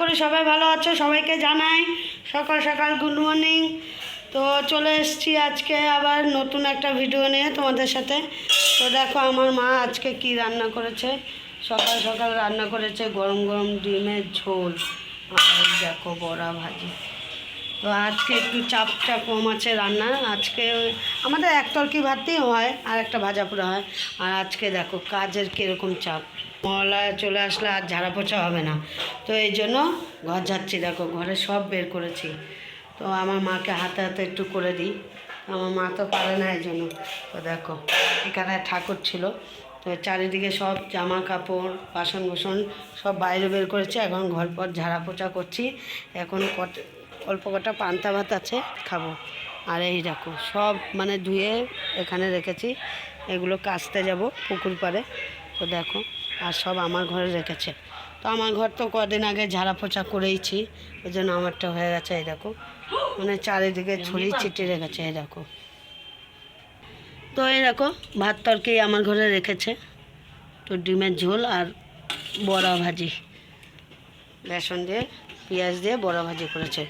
করি, সবাই ভালো আছো? সবাইকে জানাই। সকাল সকাল গুড মর্নিং তো চলে এসেছি আজকে আবার নতুন একটা ভিডিও নিয়ে তোমাদের সাথে। তো দেখো আমার মা আজকে কি রান্না করেছে? সকাল সকাল রান্না করেছে গরম গরম ডিমের ঝোল আর দেখো বড়া ভাজি। তো আজকে একটু চাপটা কম আছে রান্না আজকে আমাদের এক তরকি ভাতই হয় আর একটা ভাজা পোড়া হয়। আর আজকে দেখো কাজের কীরকম চাপ। মহলায় চলে আসলে আর ঝাড়া পোছা হবে না। তো এই জন্য ঘর যাচ্ছি দেখো ঘরে সব বের করেছি। তো আমার মাকে হাতে হাতে একটু করে দিই। আমার মা তো পারে না এই জন্য। তো দেখো, এখানে ঠাকুর ছিল। তো চারিদিকে সব জামা কাপড় বাসন কোসন সব বাইরে বের করেছি। এখন ঘর পর ঝাড়া পোছা করছি। এখন কট, অল্প কটা পান্তা ভাত আছে, খাব। আর এই দেখো, সব মানে ধুয়ে এখানে রেখেছি। এগুলো কাচতে যাব পুকুর পাড়ে। তো দেখো আর সব আমার ঘরে রেখেছে। তো আমার ঘর তো কদিন আগে ঝাড়া পোছা করেইছি, ওই জন্য আমারটা হয়ে গেছে, এই দেখো। মানে চারিদিকে ছড়িয়ে ছিটিয়ে রেখেছে, এই দেখো। তো এই দেখো, ভাত তরকি আমার ঘরে রেখেছে। তো ডিমের ঝোল আর বড়া ভাজি। বেসন দিয়ে, পেঁয়াজ দিয়ে বড়া ভাজি করেছে।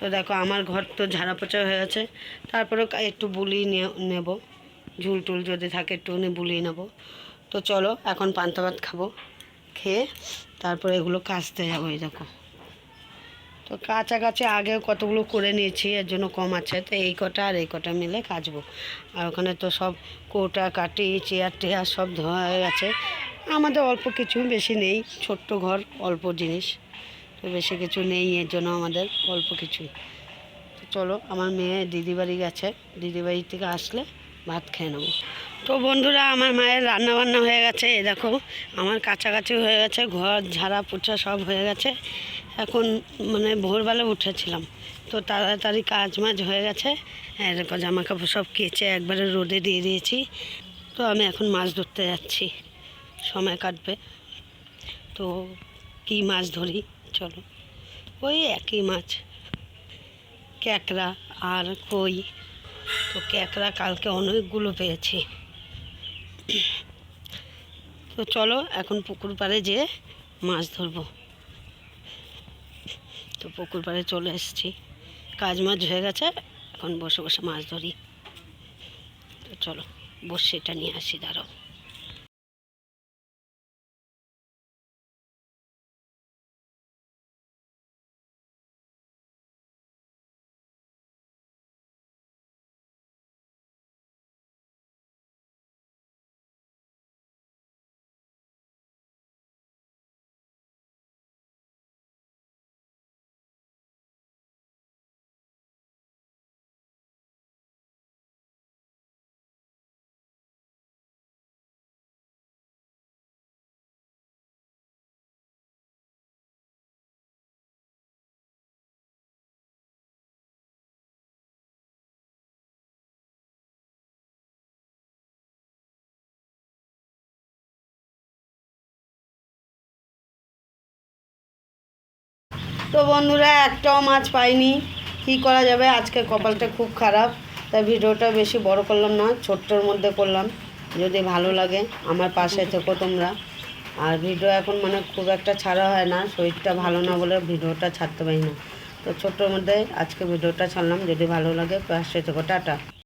তো দেখো, আমার ঘর তো ঝাড়া পোছা হয়ে গেছে। তারপরে একটু বুলিয়ে নে- নেব। ঝুল টুল যদি থাকে একটুখানি বুলিয়ে নেব। তো চলো, এখন পান্তা ভাত খাব, খেয়ে তারপরে এগুলো কাচতে যাব এই দেখো। তো কাছাকাছি আগে কতগুলো করে নিয়েছি, এর জন্য কম আছে, তো এই কটা আর এই কটা মিলে কাচবো। আর ওখানে তো সব কোটা, কাটি, চেয়ার টেয়ার সব ধোয়া হয়ে গেছে। আমাদের অল্প কিছু বেশি নেই, ছোট্ট ঘর, অল্প জিনিস। তো বেশি কিছু নেই, এর জন্য আমাদের অল্প কিছুই তো চলো, আমার মেয়ে দিদি বাড়ি গেছে দিদি বাড়ি থেকে আসলে ভাত খেয়ে নেব। তো বন্ধুরা, আমার মায়ের রান্না বান্না হয়ে গেছে, এই দেখো, আমার কাছাকাছি হয়ে গেছে, ঘর, ঝাড়া পোছা সব হয়ে গেছে। এখন মানে ভোরবেলা উঠেছিলাম, তো তাড়াতাড়ি কাজ মাজ হয়ে গেছে। এরকম জামা কাপড় সব কেচে একবারে রোদে দিয়ে দিয়েছি। তো আমি এখন মাছ ধরতে যাচ্ছি, সময় কাটবে। তো কী মাছ ধরি? চলো, ওই একই মাছ, ক্যাকড়া আর কই। তো ক্যাকড়া কালকে অনেকগুলো পেয়েছি। তো চলো এখন পুকুর পাড়ে যেয়ে মাছ ধরবো। তো পুকুর পাড়ে চলে এসেছি। কাজ মাছ হয়ে গেছে, এখন বসে বসে মাছ ধরি। তো চলো, বসে এটা নিয়ে আসি, দাঁড়াও। তো বন্ধুরা, একটাও মাছ পাইনি। কী করা যাবে? আজকে কপালটা খুব খারাপ, তাই ভিডিওটা বেশি বড় করলাম না, ছোট্টর মধ্যে করলাম। যদি ভালো লাগে, আমার পাশে থেকো তোমরা। আর ভিডিও এখন মানে খুব একটা ছাড়া হয় না, শরীরটা ভালো না বলে ভিডিওটা ছাড়তে পারি না। তো ছোট্টর মধ্যে আজকে ভিডিওটা ছাড়লাম, যদি ভালো লাগে, পাশে থেকো, টাটা।